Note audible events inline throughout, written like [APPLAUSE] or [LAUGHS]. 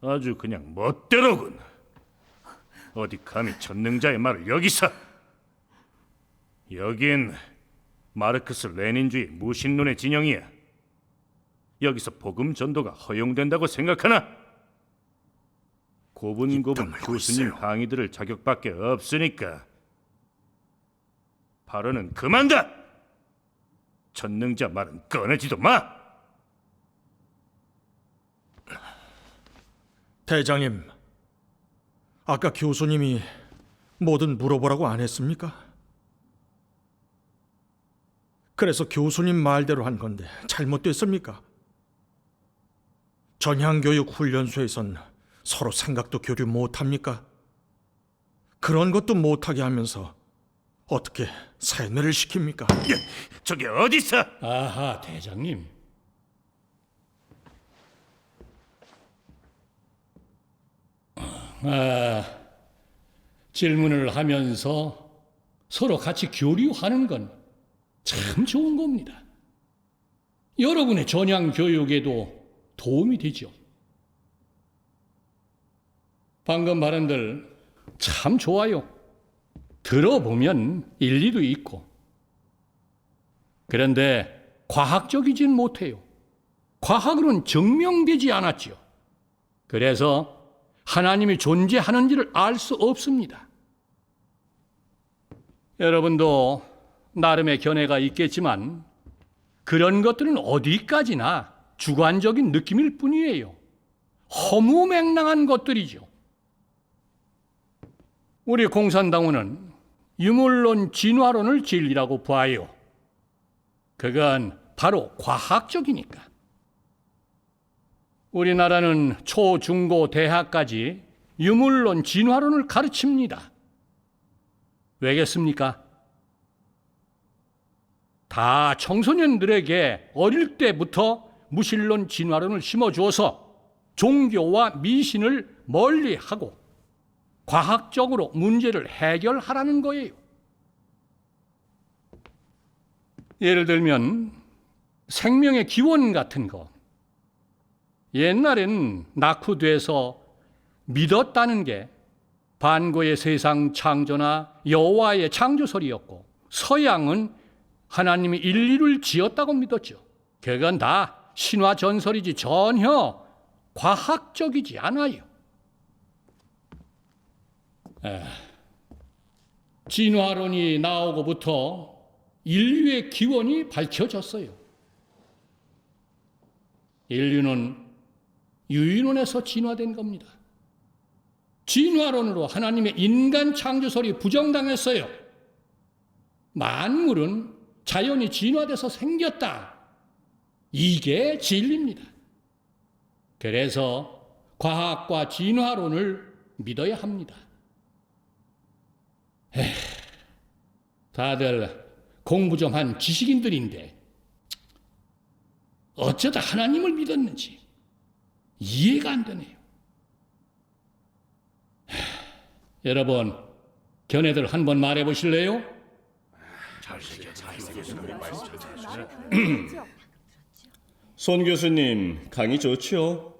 아주 그냥 멋대로군. 어디 감히 전능자의 말을 여기서? 여긴 마르크스 레닌주의 무신론의 진영이야. 여기서 복음 전도가 허용된다고 생각하나? 고분고분 교수님 강의들을 자격밖에 없으니까 발언은 그만다. 전능자 말은 꺼내지도 마. 대장님, 아까 교수님이 뭐든 물어보라고 안 했습니까? 그래서 교수님 말대로 한 건데 잘못됐습니까? 전향교육 훈련소에선 서로 생각도 교류 못합니까? 그런 것도 못하게 하면서 어떻게 세뇌를 시킵니까? 저게 어디서? 아하, 대장님. 아, 질문을 하면서 서로 같이 교류하는 건 참 좋은 겁니다. 여러분의 전향 교육에도 도움이 되죠. 방금 발언들 참 좋아요. 들어보면 일리도 있고. 그런데 과학적이진 못해요. 과학으로는 증명되지 않았지요. 그래서 하나님이 존재하는지를 알 수 없습니다. 여러분도 나름의 견해가 있겠지만 그런 것들은 어디까지나 주관적인 느낌일 뿐이에요. 허무맹랑한 것들이죠. 우리 공산당원은 유물론 진화론을 진리라고 봐요. 그건 바로 과학적이니까. 우리나라는 초, 중, 고, 대학까지 유물론 진화론을 가르칩니다. 왜겠습니까? 다 청소년들에게 어릴 때부터 무신론 진화론을 심어주어서 종교와 미신을 멀리하고 과학적으로 문제를 해결하라는 거예요. 예를 들면 생명의 기원 같은 거. 옛날엔 낙후돼서 믿었다는 게 반고의 세상 창조나 여호와의 창조설이었고 서양은 하나님이 인류를 지었다고 믿었죠. 그건 다 신화 전설이지 전혀 과학적이지 않아요. 에, 진화론이 나오고부터 인류의 기원이 밝혀졌어요. 인류는 유인론에서 진화된 겁니다. 진화론으로 하나님의 인간 창조설이 부정당했어요. 만물은 자연이 진화돼서 생겼다. 이게 진리입니다. 그래서 과학과 진화론을 믿어야 합니다. 에휴, 다들 공부 좀 한 지식인들인데 어쩌다 하나님을 믿었는지 이해가 안 되네요. 에휴, 여러분 견해들 한 번 말해 보실래요? 손 교수님, 강의 좋죠?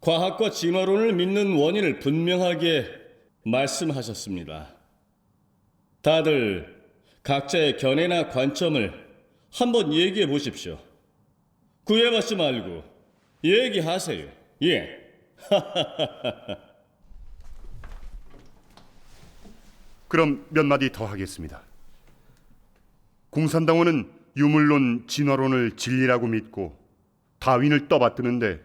과학과 진화론을 믿는 원인을 분명하게 말씀하셨습니다. 다들 각자의 견해나 관점을 한번 얘기해 보십시오. 구애받지 말고 얘기하세요. 예. [LAUGHS] 그럼 몇 마디 더 하겠습니다. 공산당원은 유물론 진화론을 진리라고 믿고 다윈을 떠받드는데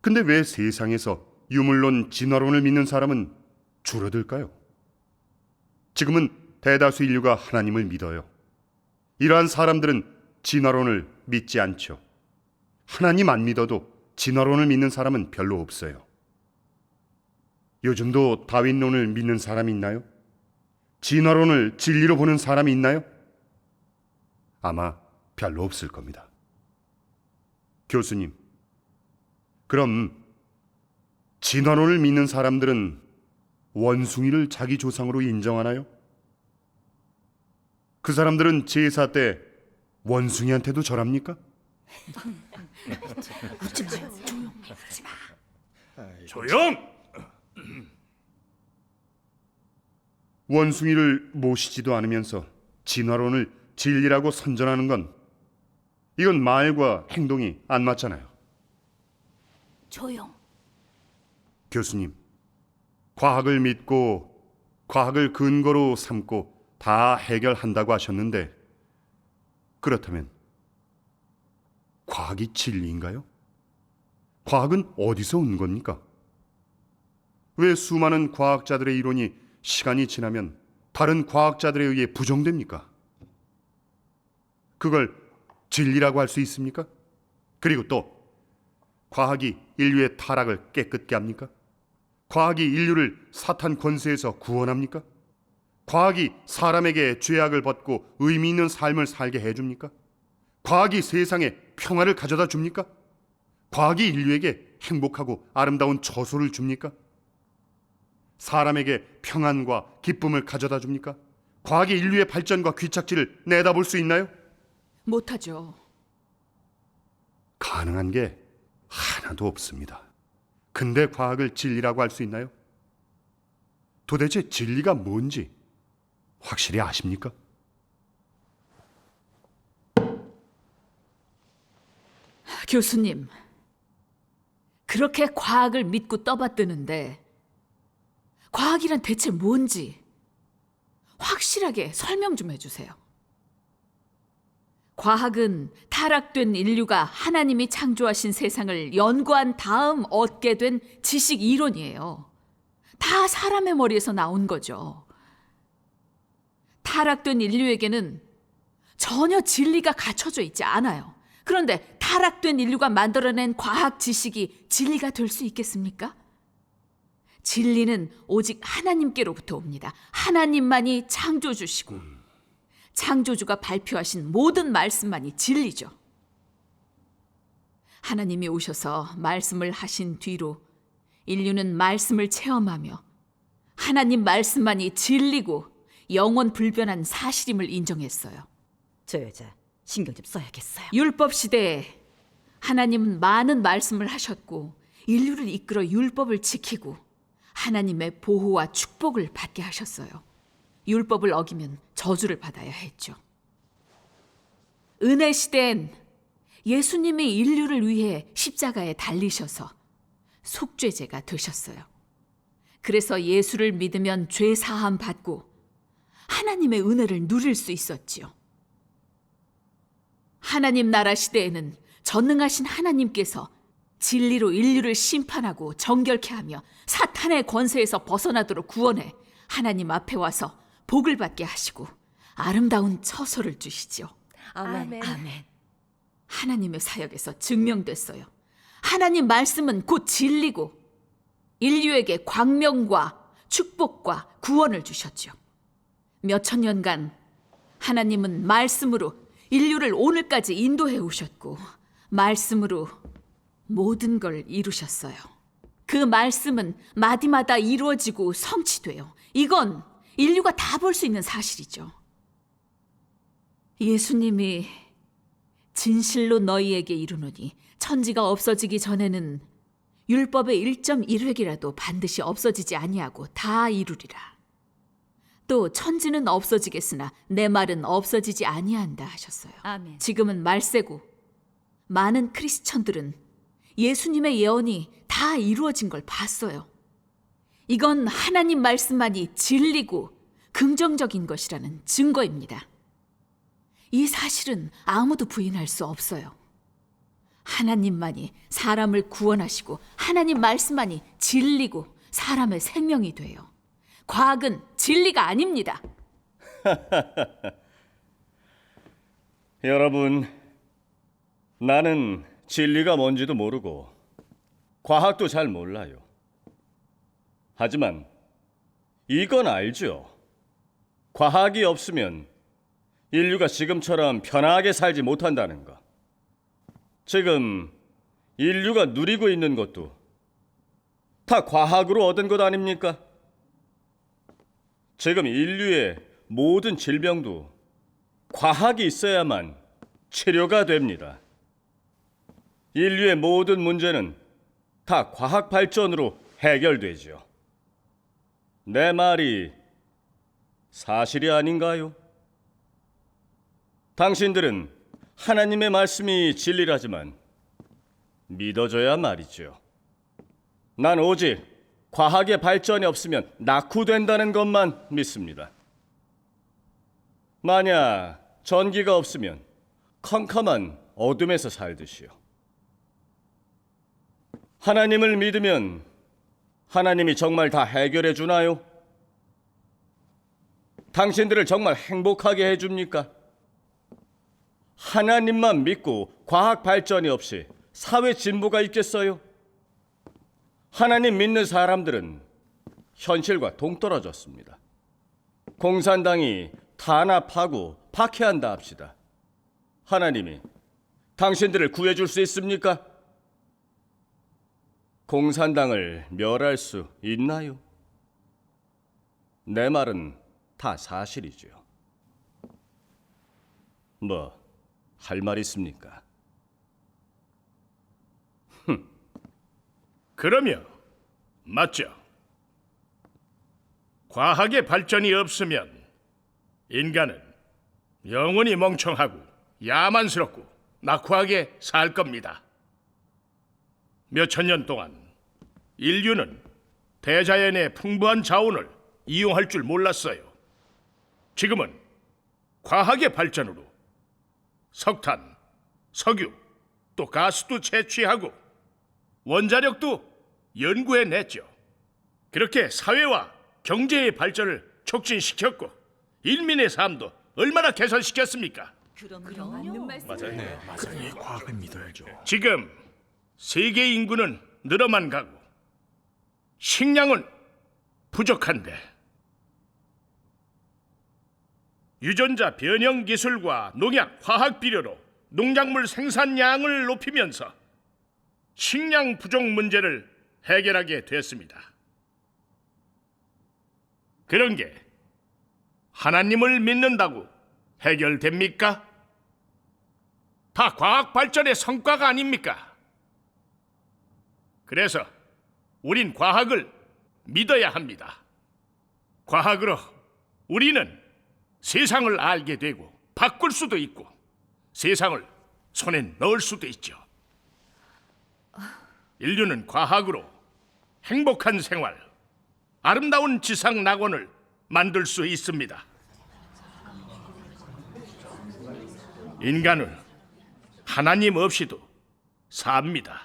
근데 왜 세상에서 유물론 진화론을 믿는 사람은 줄어들까요? 지금은 대다수 인류가 하나님을 믿어요. 이러한 사람들은 진화론을 믿지 않죠. 하나님 안 믿어도 진화론을 믿는 사람은 별로 없어요. 요즘도 다윈론을 믿는 사람이 있나요? 진화론을 진리로 보는 사람이 있나요? 아마 별로 없을 겁니다. 교수님, 그럼 진화론을 믿는 사람들은 원숭이를 자기 조상으로 인정하나요? 그 사람들은 제사 때 원숭이한테도 절합니까? 조용! 원숭이를 모시지도 않으면서 진화론을 진리라고 선전하는 건 이건 말과 행동이 안 맞잖아요. 조용. 교수님, 과학을 믿고 과학을 근거로 삼고 다 해결한다고 하셨는데 그렇다면 과학이 진리인가요? 과학은 어디서 온 겁니까? 왜 수많은 과학자들의 이론이 시간이 지나면 다른 과학자들에 의해 부정됩니까? 그걸 진리라고 할 수 있습니까? 그리고 또 과학이 인류의 타락을 깨끗게 합니까? 과학이 인류를 사탄 권세에서 구원합니까? 과학이 사람에게 죄악을 벗고 의미 있는 삶을 살게 해줍니까? 과학이 세상에 평화를 가져다 줍니까? 과학이 인류에게 행복하고 아름다운 처소를 줍니까? 사람에게 평안과 기쁨을 가져다 줍니까? 과학이 인류의 발전과 귀착지를 내다볼 수 있나요? 못하죠. 가능한 게 하나도 없습니다. 근대 과학을 진리라고 할 수 있나요? 도대체 진리가 뭔지 확실히 아십니까? 교수님, 그렇게 과학을 믿고 떠받드는데 과학이란 대체 뭔지 확실하게 설명 좀 해주세요. 과학은 타락된 인류가 하나님이 창조하신 세상을 연구한 다음 얻게 된 지식 이론이에요. 다 사람의 머리에서 나온 거죠. 타락된 인류에게는 전혀 진리가 갖춰져 있지 않아요. 그런데 타락된 인류가 만들어낸 과학 지식이 진리가 될 수 있겠습니까? 진리는 오직 하나님께로부터 옵니다. 하나님만이 창조주시고 창조주가 발표하신 모든 말씀만이 진리죠. 하나님이 오셔서 말씀을 하신 뒤로 인류는 말씀을 체험하며 하나님 말씀만이 진리고 영원 불변한 사실임을 인정했어요. 저 여자 신경 좀 써야겠어요. 율법 시대에 하나님은 많은 말씀을 하셨고 인류를 이끌어 율법을 지키고 하나님의 보호와 축복을 받게 하셨어요. 율법을 어기면 저주를 받아야 했죠. 은혜 시대엔 예수님이 인류를 위해 십자가에 달리셔서 속죄제가 되셨어요. 그래서 예수를 믿으면 죄 사함 받고 하나님의 은혜를 누릴 수 있었지요. 하나님 나라 시대에는 전능하신 하나님께서 진리로 인류를 심판하고 정결케 하며 사탄의 권세에서 벗어나도록 구원해 하나님 앞에 와서 복을 받게 하시고 아름다운 처소를 주시지요. 아멘. 아멘. 하나님의 사역에서 증명됐어요. 하나님 말씀은 곧 진리고 인류에게 광명과 축복과 구원을 주셨죠. 몇천 년간 하나님은 말씀으로 인류를 오늘까지 인도해 오셨고 말씀으로 모든 걸 이루셨어요. 그 말씀은 마디마다 이루어지고 성취돼요. 이건 인류가 다 볼 수 있는 사실이죠. 예수님이 진실로 너희에게 이르노니 천지가 없어지기 전에는 율법의 1.1획이라도 반드시 없어지지 아니하고 다 이루리라. 또 천지는 없어지겠으나 내 말은 없어지지 아니한다 하셨어요. 아멘. 지금은 말세고 많은 크리스천들은 예수님의 예언이 다 이루어진 걸 봤어요. 이건 하나님 말씀만이 진리고 긍정적인 것이라는 증거입니다. 이 사실은 아무도 부인할 수 없어요. 하나님만이 사람을 구원하시고 하나님 말씀만이 진리고 사람의 생명이 돼요. 과학은 진리가 아닙니다. [LAUGHS] 여러분, 나는 진리가 뭔지도 모르고 과학도 잘 몰라요. 하지만 이건 알죠. 과학이 없으면 인류가 지금처럼 편하게 살지 못한다는 거. 지금 인류가 누리고 있는 것도 다 과학으로 얻은 것 아닙니까? 지금 인류의 모든 질병도 과학이 있어야만 치료가 됩니다. 인류의 모든 문제는 다 과학 발전으로 해결되지요. 내 말이 사실이 아닌가요? 당신들은 하나님의 말씀이 진리라지만 믿어줘야 말이죠. 난 오직 과학의 발전이 없으면 낙후된다는 것만 믿습니다. 만약 전기가 없으면 컴컴한 어둠에서 살듯이요. 하나님을 믿으면 하나님이 정말 다 해결해 주나요? 당신들을 정말 행복하게 해 줍니까? 하나님만 믿고 과학 발전이 없이 사회 진보가 있겠어요? 하나님 믿는 사람들은 현실과 동떨어졌습니다. 공산당이 탄압하고 박해한다 합시다. 하나님이 당신들을 구해줄 수 있습니까? 공산당을 멸할 수 있나요? 내 말은 다 사실이죠. 뭐, 할 말 있습니까? 그러면 맞죠. 과학의 발전이 없으면 인간은 영원히 멍청하고 야만스럽고 낙후하게 살 겁니다. 몇 천 년 동안 인류는 대자연의 풍부한 자원을 이용할 줄 몰랐어요. 지금은 과학의 발전으로 석탄, 석유, 또 가스도 채취하고 원자력도 연구해냈죠. 그렇게 사회와 경제의 발전을 촉진시켰고 인민의 삶도 얼마나 개선시켰습니까? 과학을 믿어야죠. 지금 세계 인구는 늘어만 가고 식량은 부족한데 유전자 변형 기술과 농약 화학 비료로 농작물 생산량을 높이면서 식량 부족 문제를 해결하게 됐습니다. 그런 게 하나님을 믿는다고 해결됩니까? 다 과학 발전의 성과가 아닙니까? 그래서 우린 과학을 믿어야 합니다. 과학으로 우리는 세상을 알게 되고 바꿀 수도 있고 세상을 손에 넣을 수도 있죠. 인류는 과학으로 행복한 생활, 아름다운 지상 낙원을 만들 수 있습니다. 인간은 하나님 없이도 삽니다.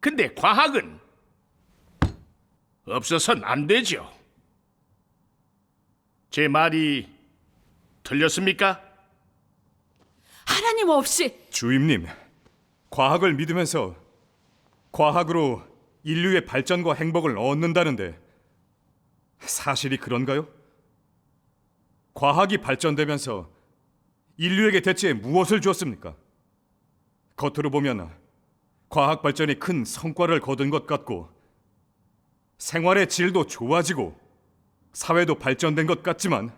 근데 과학은 없어서는 안 되죠. 제 말이 틀렸습니까? 하나님 없이 주임님, 과학을 믿으면서 과학으로 인류의 발전과 행복을 얻는다는데 사실이 그런가요? 과학이 발전되면서 인류에게 대체 무엇을 주었습니까? 겉으로 보면 과학 발전이 큰 성과를 거둔 것 같고 생활의 질도 좋아지고 사회도 발전된 것 같지만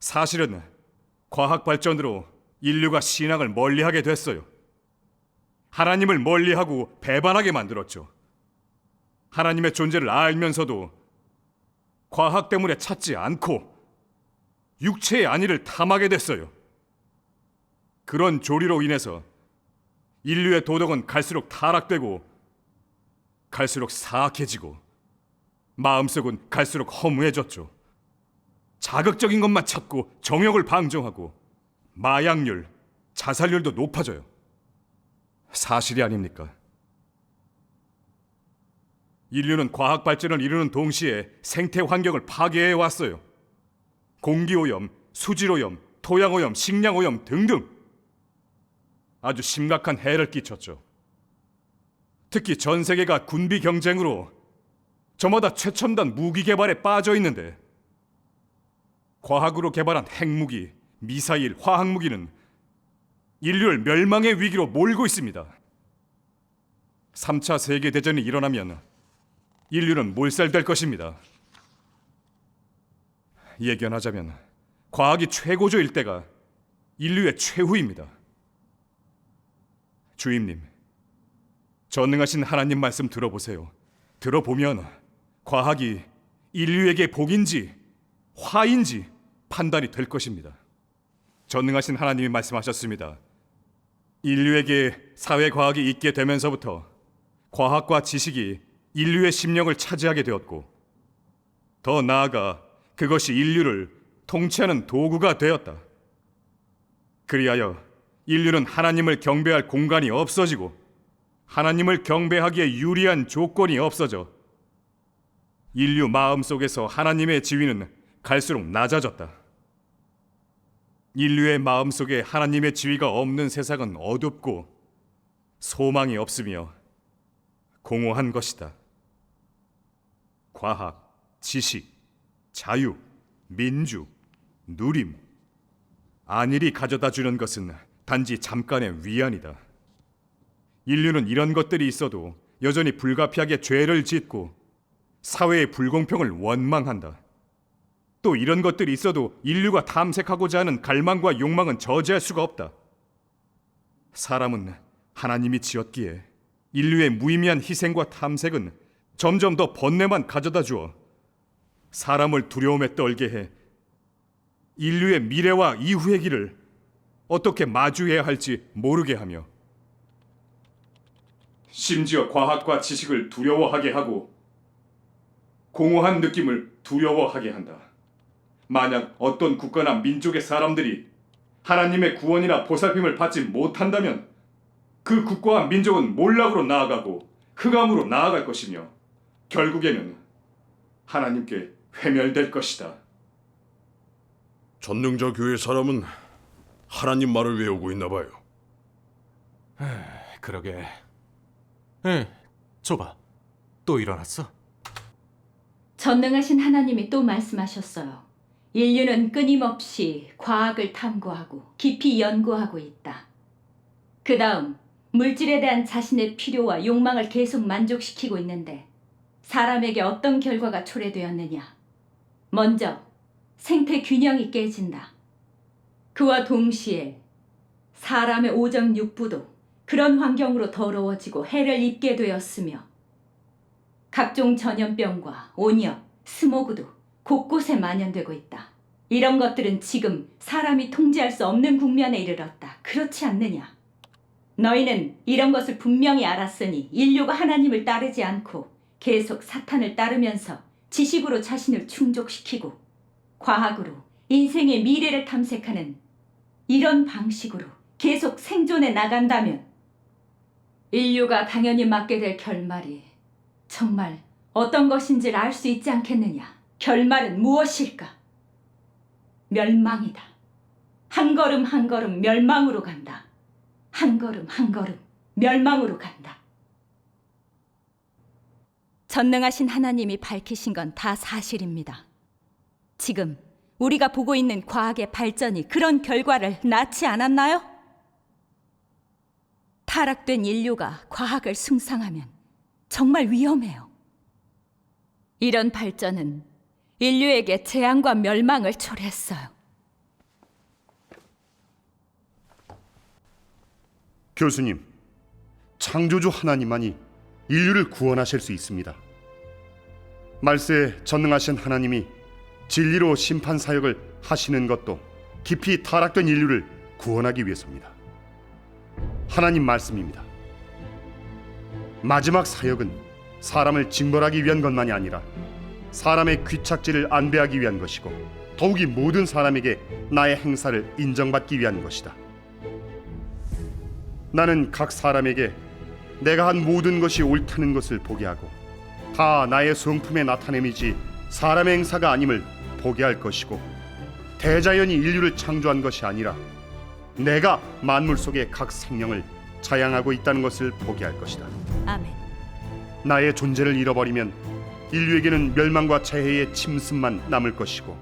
사실은 과학 발전으로 인류가 신앙을 멀리하게 됐어요. 하나님을 멀리하고 배반하게 만들었죠. 하나님의 존재를 알면서도 과학 때문에 찾지 않고 육체의 안위를 탐하게 됐어요. 그런 조리로 인해서 인류의 도덕은 갈수록 타락되고 갈수록 사악해지고 마음속은 갈수록 허무해졌죠. 자극적인 것만 찾고 정욕을 방종하고 마약률, 자살률도 높아져요. 사실이 아닙니까? 인류는 과학 발전을 이루는 동시에 생태 환경을 파괴해 왔어요. 공기 오염, 수질 오염, 토양 오염, 식량 오염 등등 아주 심각한 해를 끼쳤죠. 특히 전 세계가 군비 경쟁으로 저마다 최첨단 무기 개발에 빠져 있는데 과학으로 개발한 핵무기, 미사일, 화학무기는 인류를 멸망의 위기로 몰고 있습니다. 3차 세계 대전이 일어나면 인류는 몰살될 것입니다. 예견하자면 과학이 최고조일 때가 인류의 최후입니다. 주임님, 전능하신 하나님 말씀 들어보세요. 들어보면 과학이 인류에게 복인지 화인지 판단이 될 것입니다. 전능하신 하나님이 말씀하셨습니다. 인류에게 사회 과학이 있게 되면서부터 과학과 지식이 인류의 심령을 차지하게 되었고 더 나아가 그것이 인류를 통치하는 도구가 되었다. 그리하여 인류는 하나님을 경배할 공간이 없어지고 하나님을 경배하기에 유리한 조건이 없어져 인류 마음 속에서 하나님의 지위는 갈수록 낮아졌다. 인류의 마음 속에 하나님의 지위가 없는 세상은 어둡고 소망이 없으며 공허한 것이다. 과학, 지식, 자유, 민주, 누림, 안일이 가져다 주는 것은 단지 잠깐의 위안이다. 인류는 이런 것들이 있어도 여전히 불가피하게 죄를 짓고 사회의 불공평을 원망한다. 또 이런 것들이 있어도 인류가 탐색하고자 하는 갈망과 욕망은 저지할 수가 없다. 사람은 하나님이 지었기에 인류의 무의미한 희생과 탐색은 점점 더 번뇌만 가져다 주어 사람을 두려움에 떨게 해 인류의 미래와 이후의 길을 어떻게 마주해야 할지 모르게 하며 심지어 과학과 지식을 두려워하게 하고 공허한 느낌을 두려워하게 한다. 만약 어떤 국가나 민족의 사람들이 하나님의 구원이나 보살핌을 받지 못한다면 그 국가와 민족은 몰락으로 나아가고 흑암으로 나아갈 것이며 결국에는 하나님께 회멸될 것이다. 전능자 교회 사람은 하나님 말을 외우고 있나 봐요. 그러게. 에, 줘봐. 또 일어났어? 전능하신 하나님이 또 말씀하셨어요. 인류는 끊임없이 과학을 탐구하고 깊이 연구하고 있다. 그 다음, 물질에 대한 자신의 필요와 욕망을 계속 만족시키고 있는데, 사람에게 어떤 결과가 초래되었느냐? 먼저, 생태 균형이 깨진다. 그와 동시에, 사람의 오점 육부도 그런 환경으로 더러워지고 해를 입게 되었으며, 각종 전염병과 온열, 스모그도 곳곳에 만연되고 있다. 이런 것들은 지금 사람이 통제할 수 없는 국면에 이르렀다. 그렇지 않느냐? 너희는 이런 것을 분명히 알았으니 인류가 하나님을 따르지 않고 계속 사탄을 따르면서 지식으로 자신을 충족시키고 과학으로 인생의 미래를 탐색하는 이런 방식으로 계속 생존해 나간다면 인류가 당연히 맞게 될 결말이 정말 어떤 것인지를 알 수 있지 않겠느냐? 결말은 무엇일까? 멸망이다. 한 걸음 한 걸음 멸망으로 간다. 한 걸음 한 걸음 멸망으로 간다. 전능하신 하나님이 밝히신 건 다 사실입니다. 지금 우리가 보고 있는 과학의 발전이 그런 결과를 낳지 않았나요? 타락된 인류가 과학을 숭상하면 정말 위험해요. 이런 발전은 인류에게 재앙과 멸망을 초래했어요. 교수님, 창조주 하나님만이 인류를 구원하실 수 있습니다. 말세에 전능하신 하나님이 진리로 심판 사역을 하시는 것도 깊이 타락된 인류를 구원하기 위해서입니다. 하나님 말씀입니다. 마지막 사역은 사람을 징벌하기 위한 것만이 아니라 사람의 귀착지를 안배하기 위한 것이고 더욱이 모든 사람에게 나의 행사를 인정받기 위한 것이다. 나는 각 사람에게 내가 한 모든 것이 옳다는 것을 보게 하고 다 나의 성품에 나타냄이지 사람의 행사가 아님을 보게 할 것이고 대자연이 인류를 창조한 것이 아니라 내가 만물 속의 각 생명을 자양하고 있다는 것을 보게 할 것이다. 아멘. 나의 존재를 잃어버리면 인류에게는 멸망과 재해의 침습만 남을 것이고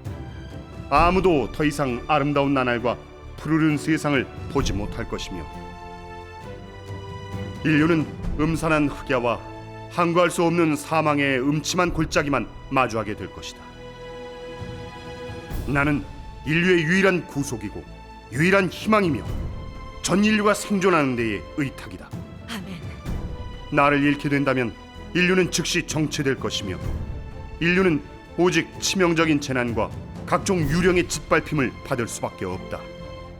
아무도 더 이상 아름다운 나날과 푸르른 세상을 보지 못할 것이며 인류는 음산한 흑야와 항구할 수 없는 사망의 음침한 골짜기만 마주하게 될 것이다. 나는 인류의 유일한 구속이고 유일한 희망이며 전 인류가 생존하는 데에 의탁이다. 아멘. 나를 잃게 된다면 인류는 즉시 정체될 것이며 인류는 오직 치명적인 재난과 각종 유령의 짓밟힘을 받을 수밖에 없다.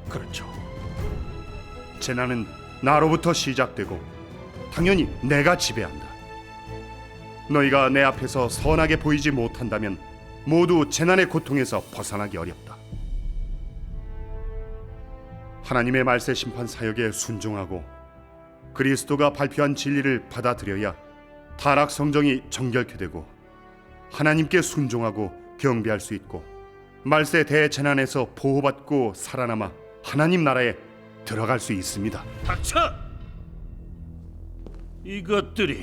그렇죠. 재난은 나로부터 시작되고 당연히 내가 지배한다. 너희가 내 앞에서 선하게 보이지 못한다면 모두 재난의 고통에서 벗어나기 어렵다. 하나님의 말세 심판 사역에 순종하고 그리스도가 발표한 진리를 받아들여야 타락 성정이 정결케 되고 하나님께 순종하고 경배할 수 있고 말세 대재난에서 보호받고 살아남아 하나님 나라에 들어갈 수 있습니다. 닥쳐! 이것들이